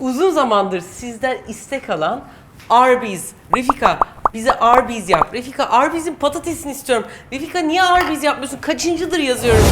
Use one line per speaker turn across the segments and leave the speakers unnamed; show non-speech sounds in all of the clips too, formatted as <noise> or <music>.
Uzun zamandır sizden istek alan Arby's, Refika bize Arby's yap. Refika Arby's'in patatesini istiyorum. Refika niye Arby's yapmıyorsun? Kaçıncıdır yazıyorum.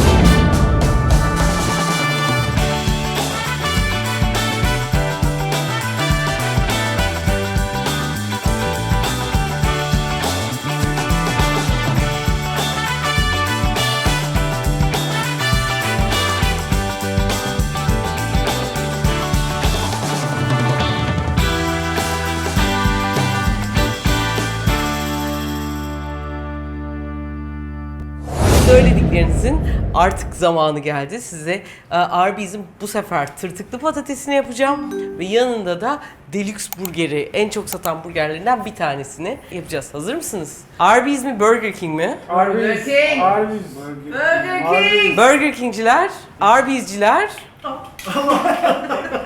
Söylediklerinizin artık zamanı geldi. Size e, Arby's'in bu sefer tırtıklı patatesini yapacağım ve yanında da Deluxe burgeri, en çok satan burgerlerinden bir tanesini yapacağız. Hazır mısınız? Arby's mi Burger King mi?
Arby's.
King.
Arby's.
Burger King.
Burger King'ciler, Arby's'ciler. <laughs>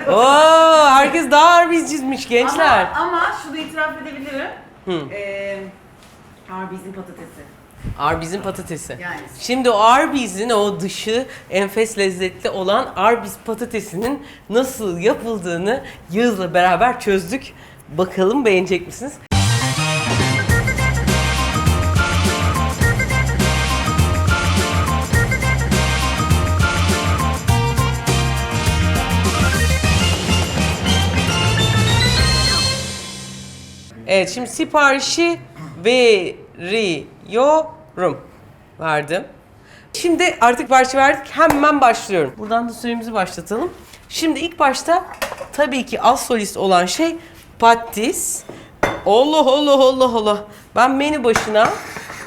Oo, herkes daha Arby's'cizmiş gençler.
Ama, ama şunu itiraf edebilirim.
Hı.
Ee, Arby's'in patatesi.
Arby's'in patatesi.
Yani.
Şimdi o Arby's'in o dışı enfes lezzetli olan Arby's patatesinin nasıl yapıldığını Yağız'la beraber çözdük. Bakalım beğenecek misiniz? Evet şimdi siparişi veriyorum. Verdim. Şimdi artık parça verdik. Hemen başlıyorum. Buradan da süremizi başlatalım. Şimdi ilk başta tabii ki az solist olan şey patates. Allah Allah Allah Allah. Ben menü başına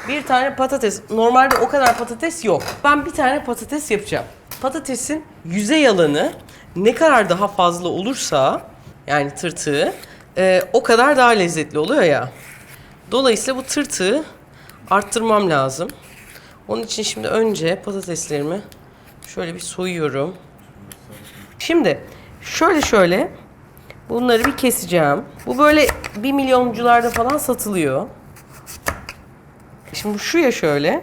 bir tane patates. Normalde o kadar patates yok. Ben bir tane patates yapacağım. Patatesin yüzey alanı ne kadar daha fazla olursa yani tırtığı e, o kadar daha lezzetli oluyor ya. Dolayısıyla bu tırtığı arttırmam lazım. Onun için şimdi önce patateslerimi şöyle bir soyuyorum. Şimdi şöyle şöyle bunları bir keseceğim. Bu böyle bir milyoncularda falan satılıyor. Şimdi şu ya şöyle.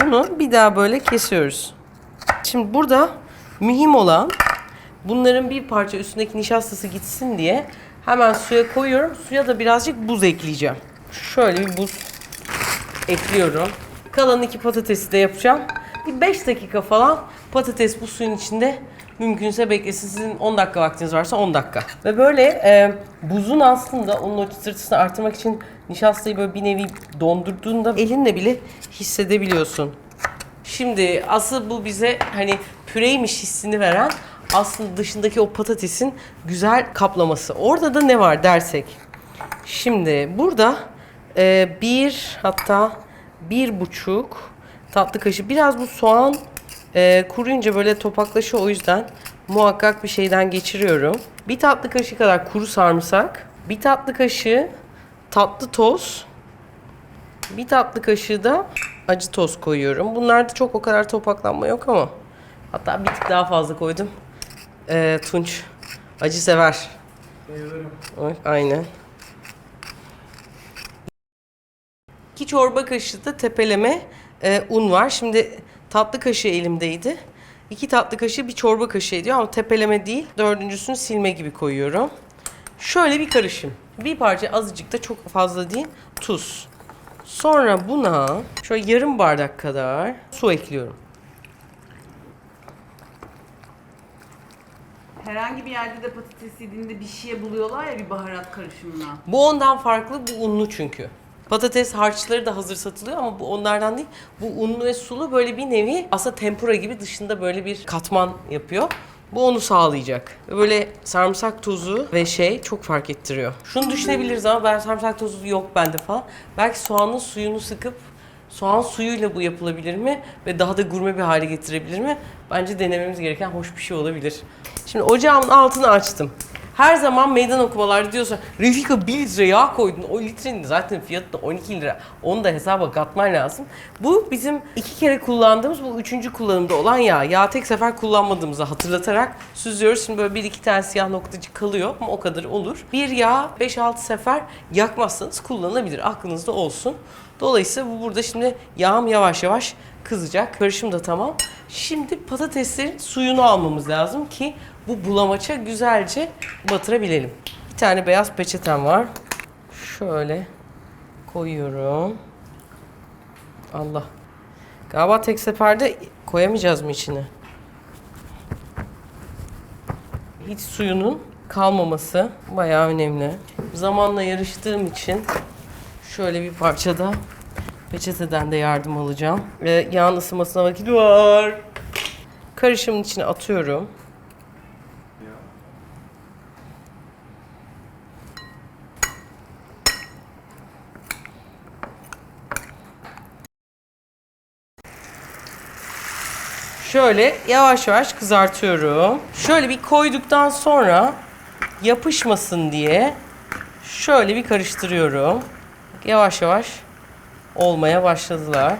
Bunu bir daha böyle kesiyoruz. Şimdi burada mühim olan bunların bir parça üstündeki nişastası gitsin diye hemen suya koyuyorum. Suya da birazcık buz ekleyeceğim. Şöyle bir buz ekliyorum. Kalan iki patatesi de yapacağım. Bir 5 dakika falan patates bu suyun içinde mümkünse beklesin. Sizin 10 dakika vaktiniz varsa 10 dakika. Ve böyle e, buzun aslında onun o çıtırtısını artırmak için nişastayı böyle bir nevi dondurduğunda elinle bile hissedebiliyorsun. Şimdi asıl bu bize hani püreymiş hissini veren aslında dışındaki o patatesin güzel kaplaması. Orada da ne var dersek. Şimdi burada e, bir hatta bir buçuk tatlı kaşığı biraz bu soğan e, kuruyunca böyle topaklaşıyor o yüzden muhakkak bir şeyden geçiriyorum. Bir tatlı kaşığı kadar kuru sarımsak, bir tatlı kaşığı tatlı toz, bir tatlı kaşığı da acı toz koyuyorum. Bunlarda çok o kadar topaklanma yok ama hatta bir tık daha fazla koydum. E, Tunç acı sever.
Seviyorum.
Aynen. İki çorba kaşığı da tepeleme e, un var. Şimdi tatlı kaşığı elimdeydi. İki tatlı kaşığı bir çorba kaşığı ediyor ama tepeleme değil. Dördüncüsünü silme gibi koyuyorum. Şöyle bir karışım. Bir parça azıcık da çok fazla değil. Tuz. Sonra buna şöyle yarım bardak kadar su ekliyorum.
Herhangi bir yerde de patates yediğinde bir şeye buluyorlar ya bir baharat karışımına.
Bu ondan farklı, bu unlu çünkü. Patates harçları da hazır satılıyor ama bu onlardan değil. Bu unlu ve sulu böyle bir nevi aslında tempura gibi dışında böyle bir katman yapıyor. Bu onu sağlayacak. Böyle sarımsak tozu ve şey çok fark ettiriyor. Şunu düşünebiliriz ama ben sarımsak tozu yok bende falan. Belki soğanın suyunu sıkıp soğan suyuyla bu yapılabilir mi? Ve daha da gurme bir hale getirebilir mi? Bence denememiz gereken hoş bir şey olabilir. Şimdi ocağımın altını açtım. Her zaman meydan okumalarda diyorsun Refika 1 litre yağ koydun. O litrenin zaten fiyatı da 12 lira. Onu da hesaba katman lazım. Bu bizim iki kere kullandığımız bu üçüncü kullanımda olan yağ. Yağ tek sefer kullanmadığımızı hatırlatarak süzüyoruz. Şimdi böyle bir iki tane siyah noktacık kalıyor ama o kadar olur. Bir yağ 5-6 sefer yakmazsanız kullanılabilir. Aklınızda olsun. Dolayısıyla bu burada şimdi yağım yavaş yavaş kızacak. Karışım da tamam. Şimdi patateslerin suyunu almamız lazım ki bu bulamaça güzelce batırabilelim. Bir tane beyaz peçetem var. Şöyle koyuyorum. Allah. Galiba tek seferde koyamayacağız mı içine? Hiç suyunun kalmaması bayağı önemli. Zamanla yarıştığım için şöyle bir parçada peçeteden de yardım alacağım. Ve yağın ısınmasına vakit var. Karışımın içine atıyorum. Şöyle yavaş yavaş kızartıyorum. Şöyle bir koyduktan sonra yapışmasın diye şöyle bir karıştırıyorum. Yavaş yavaş olmaya başladılar.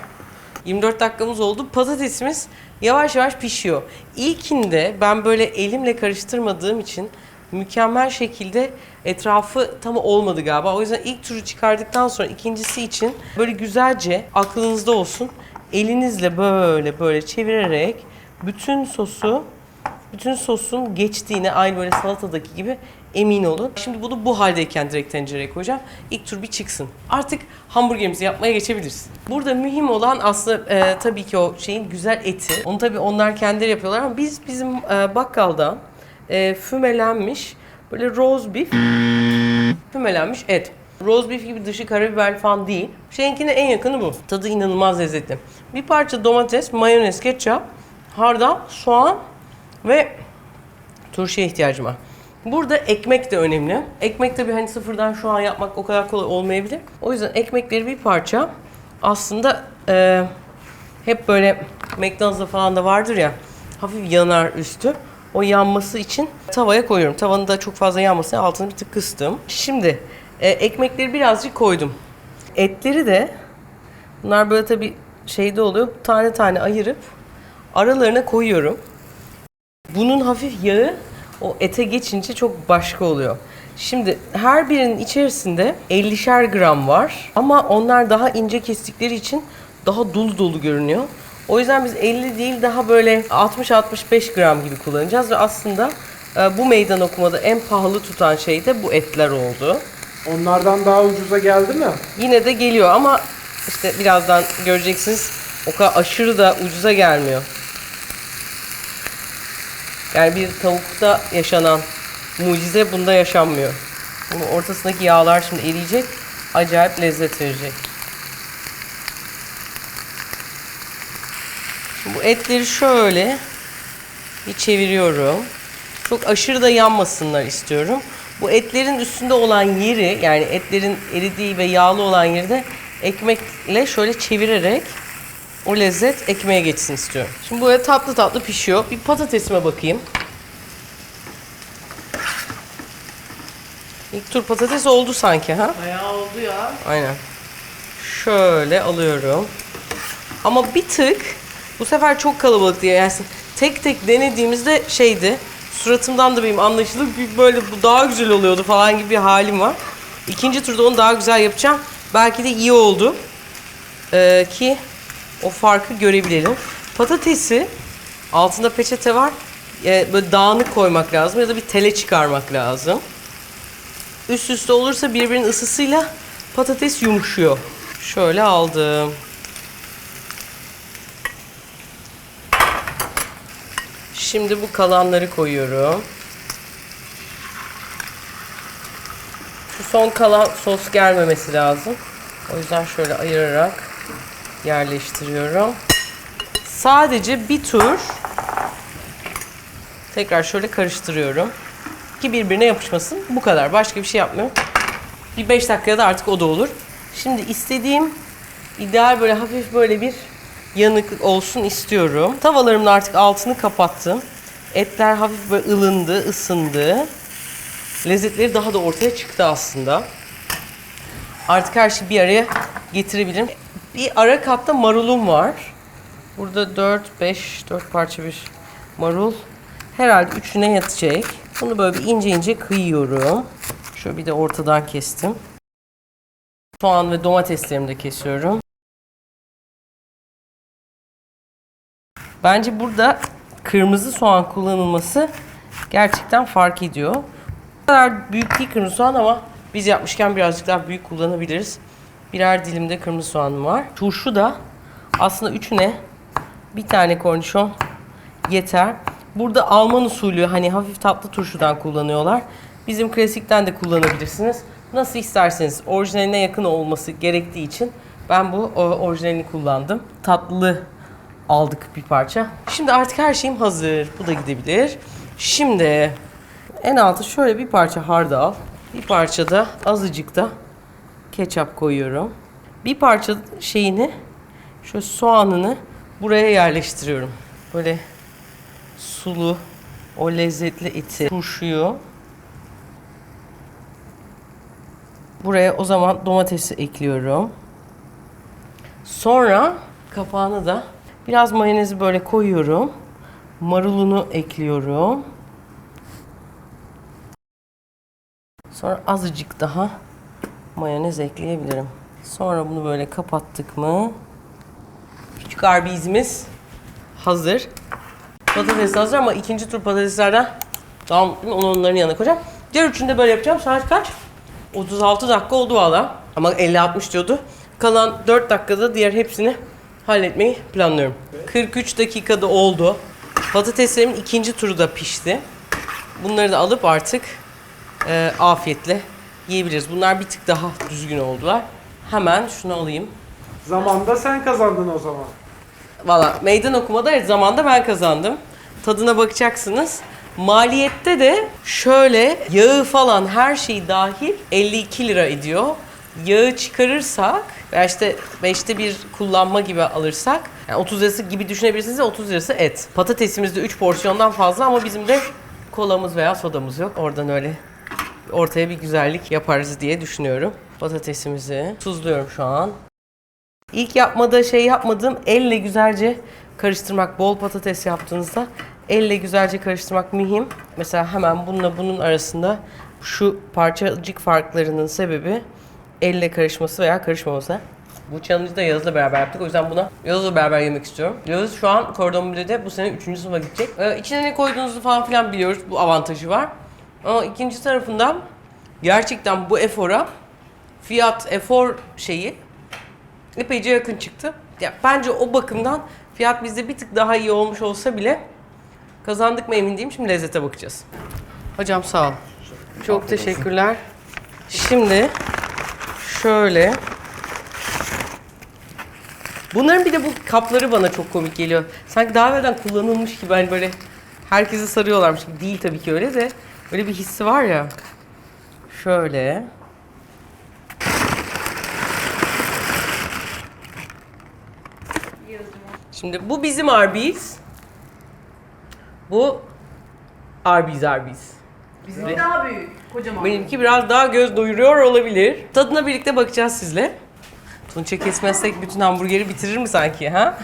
24 dakikamız oldu. Patatesimiz yavaş yavaş pişiyor. İlkinde ben böyle elimle karıştırmadığım için mükemmel şekilde etrafı tam olmadı galiba. O yüzden ilk turu çıkardıktan sonra ikincisi için böyle güzelce aklınızda olsun. Elinizle böyle böyle çevirerek bütün sosu bütün sosun geçtiğine aynı böyle salatadaki gibi emin olun. Şimdi bunu bu haldeyken direkt tencereye koyacağım. İlk tur bir çıksın. Artık hamburgerimizi yapmaya geçebiliriz. Burada mühim olan aslında e, tabii ki o şeyin güzel eti. Onu tabii onlar kendileri yapıyorlar ama biz bizim e, bakkaldan e, fümelenmiş böyle roast beef fümelenmiş et. Roast beef gibi dışı karabiber falan değil. Şeyinkine en yakını bu. Tadı inanılmaz lezzetli. Bir parça domates, mayonez, ketçap, hardal, soğan ve turşuya ihtiyacım var. Burada ekmek de önemli. Ekmek tabii hani sıfırdan şu an yapmak o kadar kolay olmayabilir. O yüzden ekmekleri bir parça aslında e, hep böyle McDonald's'da falan da vardır ya hafif yanar üstü. O yanması için tavaya koyuyorum. Tavanın da çok fazla yanmasın altını bir tık kıstım. Şimdi e, ekmekleri birazcık koydum. Etleri de bunlar böyle tabii şeyde oluyor. Tane tane ayırıp aralarına koyuyorum. Bunun hafif yağı o ete geçince çok başka oluyor. Şimdi her birinin içerisinde 50'şer gram var ama onlar daha ince kestikleri için daha dolu dolu görünüyor. O yüzden biz 50 değil daha böyle 60-65 gram gibi kullanacağız ve aslında e, bu meydan okumada en pahalı tutan şey de bu etler oldu.
Onlardan daha ucuza geldi mi?
Yine de geliyor ama işte birazdan göreceksiniz o kadar aşırı da ucuza gelmiyor. Yani bir tavukta yaşanan mucize bunda yaşanmıyor. Bunun ortasındaki yağlar şimdi eriyecek. Acayip lezzet verecek. Şimdi bu etleri şöyle bir çeviriyorum. Çok aşırı da yanmasınlar istiyorum. Bu etlerin üstünde olan yeri yani etlerin eridiği ve yağlı olan yeri de ekmekle şöyle çevirerek o lezzet ekmeğe geçsin istiyorum. Şimdi böyle tatlı tatlı pişiyor. Bir patatesime bakayım. İlk tur patates oldu sanki ha?
Bayağı oldu ya.
Aynen. Şöyle alıyorum. Ama bir tık bu sefer çok kalabalık diye yani tek tek denediğimizde şeydi. Suratımdan da benim anlaşılır bir böyle bu daha güzel oluyordu falan gibi bir halim var. İkinci turda onu daha güzel yapacağım. Belki de iyi oldu. Ee, ki o farkı görebilelim. Patatesi altında peçete var. Ee, böyle dağınık koymak lazım ya da bir tele çıkarmak lazım üst üste olursa birbirinin ısısıyla patates yumuşuyor. Şöyle aldım. Şimdi bu kalanları koyuyorum. Şu son kalan sos gelmemesi lazım. O yüzden şöyle ayırarak yerleştiriyorum. Sadece bir tur tekrar şöyle karıştırıyorum ki birbirine yapışmasın. Bu kadar. Başka bir şey yapmıyorum. Bir 5 dakikada da artık o da olur. Şimdi istediğim ideal böyle hafif böyle bir yanıklık olsun istiyorum. Tavalarımın artık altını kapattım. Etler hafif böyle ılındı, ısındı. Lezzetleri daha da ortaya çıktı aslında. Artık her şeyi bir araya getirebilirim. Bir ara katta marulum var. Burada 4, 5, 4 parça bir marul. Herhalde üçüne yetecek. Bunu böyle bir ince ince kıyıyorum. Şöyle bir de ortadan kestim. Soğan ve domateslerimi de kesiyorum. Bence burada kırmızı soğan kullanılması gerçekten fark ediyor. Bu kadar büyük değil kırmızı soğan ama biz yapmışken birazcık daha büyük kullanabiliriz. Birer dilimde kırmızı soğanım var. Turşu da aslında üçüne bir tane kornişon yeter. Burada Alman usulü hani hafif tatlı turşudan kullanıyorlar. Bizim klasikten de kullanabilirsiniz. Nasıl isterseniz orijinaline yakın olması gerektiği için ben bu o, orijinalini kullandım. Tatlı aldık bir parça. Şimdi artık her şeyim hazır. Bu da gidebilir. Şimdi en altı şöyle bir parça hardal. Bir parça da azıcık da ketçap koyuyorum. Bir parça şeyini şöyle soğanını buraya yerleştiriyorum. Böyle sulu o lezzetli eti, turşuyu buraya o zaman domatesi ekliyorum. Sonra kapağını da biraz mayonezi böyle koyuyorum. Marulunu ekliyorum. Sonra azıcık daha mayonez ekleyebilirim. Sonra bunu böyle kapattık mı? Küçük arbizimiz hazır. Patates hazır ama ikinci tur patateslerden daha mutluyum. Onu onların yanına koyacağım. Diğer üçünü de böyle yapacağım. Saat kaç? 36 dakika oldu valla. Ama 50-60 diyordu. Kalan 4 dakikada diğer hepsini halletmeyi planlıyorum. 43 dakikada oldu. Patateslerimin ikinci turu da pişti. Bunları da alıp artık e, afiyetle yiyebiliriz. Bunlar bir tık daha düzgün oldular. Hemen şunu alayım.
Zamanda sen kazandın o zaman.
Valla meydan okumada evet zamanda ben kazandım. Tadına bakacaksınız. Maliyette de şöyle yağı falan her şey dahil 52 lira ediyor. Yağı çıkarırsak veya işte 5'te bir kullanma gibi alırsak yani 30 lirası gibi düşünebilirsiniz 30 lirası et. Patatesimiz de 3 porsiyondan fazla ama bizim de kolamız veya sodamız yok. Oradan öyle ortaya bir güzellik yaparız diye düşünüyorum. Patatesimizi tuzluyorum şu an. İlk yapmada şey yapmadığım elle güzelce karıştırmak. Bol patates yaptığınızda elle güzelce karıştırmak mühim. Mesela hemen bununla bunun arasında şu parçacık farklarının sebebi elle karışması veya karışmaması. Bu challenge'ı da Yağız'la beraber yaptık. O yüzden buna Yağız'la beraber yemek istiyorum. Yağız şu an Cordon Bleu'de bu sene 3. sınıfa gidecek. Ee, içine ne koyduğunuzu falan filan biliyoruz. Bu avantajı var. Ama ikinci tarafından gerçekten bu efora fiyat efor şeyi epeyce yakın çıktı. Ya bence o bakımdan fiyat bizde bir tık daha iyi olmuş olsa bile kazandık mı emin değilim. Şimdi lezzete bakacağız. Hocam sağ ol. Çok teşekkürler. Şimdi şöyle Bunların bir de bu kapları bana çok komik geliyor. Sanki daha evvelden kullanılmış gibi hani böyle herkesi sarıyorlarmış gibi. Değil tabii ki öyle de. Böyle bir hissi var ya. Şöyle. Şimdi bu bizim Arby's. Bu Arby's Arby's.
Bizimki daha büyük. Kocaman.
Benimki biraz daha göz doyuruyor olabilir. Tadına birlikte bakacağız sizle. Tuğçe kesmezsek bütün hamburgeri bitirir mi sanki ha?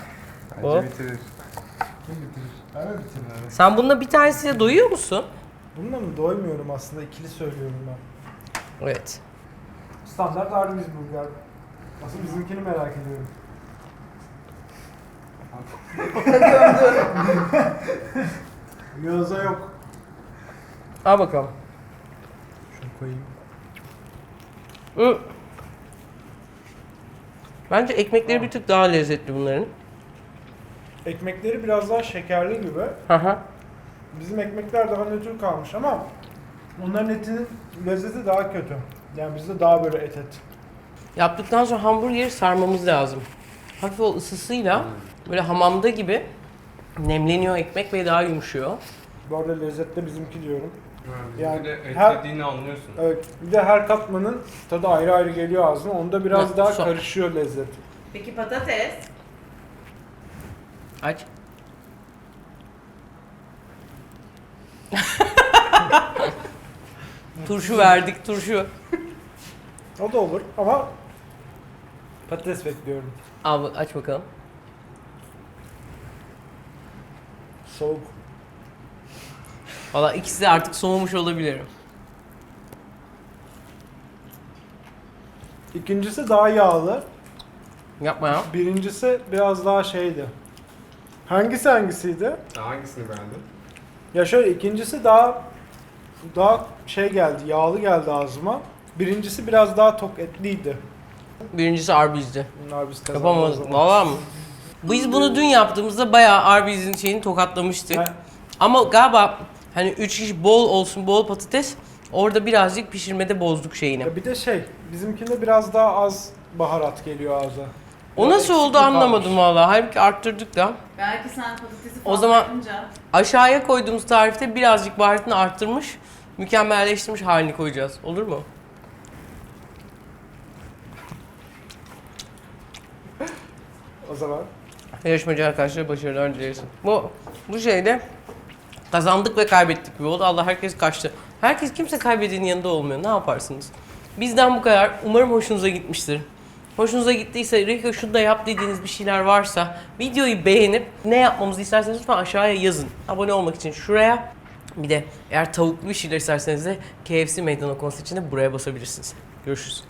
Bence
Hop.
bitirir. Kim bitirir? Ben mi bitiririm?
Sen bununla bir tanesiyle doyuyor musun?
Bununla mı doymuyorum aslında ikili söylüyorum ben.
Evet.
Standart Arby's burger. Asıl bizimkini merak ediyorum. Yağız'a <laughs> yok.
Al bakalım.
Şunu koyayım.
Hı. Bence ekmekleri bir tık daha lezzetli bunların.
Ekmekleri biraz daha şekerli gibi.
Hı hı.
Bizim ekmekler daha nötr kalmış ama onların etinin lezzeti daha kötü. Yani bizde daha böyle et et.
Yaptıktan sonra hamburgeri sarmamız lazım. Hafif o ısısıyla böyle hamamda gibi nemleniyor ekmek ve daha yumuşuyor.
Bu arada lezzette bizimki diyorum.
Yani
Yani
de
her-
anlıyorsun.
Evet. Bir de her katmanın tadı ayrı ayrı geliyor ağzına. Onda biraz
Hı,
daha
so-
karışıyor lezzet.
Peki patates?
Aç. <laughs> turşu verdik turşu.
O da olur ama patates bekliyorum.
Al bak- aç bakalım.
Soğuk.
Valla ikisi de artık soğumuş olabilir.
İkincisi daha yağlı.
Yapma ya.
Birincisi biraz daha şeydi. Hangisi hangisiydi?
Hangisini beğendin?
Ya şöyle ikincisi daha daha şey geldi, yağlı geldi ağzıma. Birincisi biraz daha tok etliydi.
Birincisi Arby's'di.
Bunlar biz kazandık o
Yapamadık.
zaman.
Valla mı? Biz bunu dün yaptığımızda bayağı Arby's'in şeyini tokatlamıştık.
Ha,
Ama galiba hani 3 kişi bol olsun bol patates orada birazcık pişirmede bozduk şeyini.
Ya bir de şey, bizimkinde biraz daha az baharat geliyor ağza.
O
Biraz
nasıl oldu
eksiklik
anlamadım
kalmış.
valla. Halbuki arttırdık da.
Belki sen patatesi
O zaman-
yapınca
Aşağıya koyduğumuz tarifte birazcık baharatını arttırmış, mükemmelleştirmiş halini koyacağız. Olur mu?
O zaman
Yarışmacı arkadaşlara başarılar dileriz. Bu, bu şeyde kazandık ve kaybettik gibi oldu. Allah herkes kaçtı. Herkes kimse kaybedenin yanında olmuyor. Ne yaparsınız? Bizden bu kadar. Umarım hoşunuza gitmiştir. Hoşunuza gittiyse Rika şunu da yap dediğiniz bir şeyler varsa videoyu beğenip ne yapmamızı isterseniz lütfen aşağıya yazın. Abone olmak için şuraya. Bir de eğer tavuklu bir şeyler isterseniz de KFC meydan okuması için de buraya basabilirsiniz. Görüşürüz.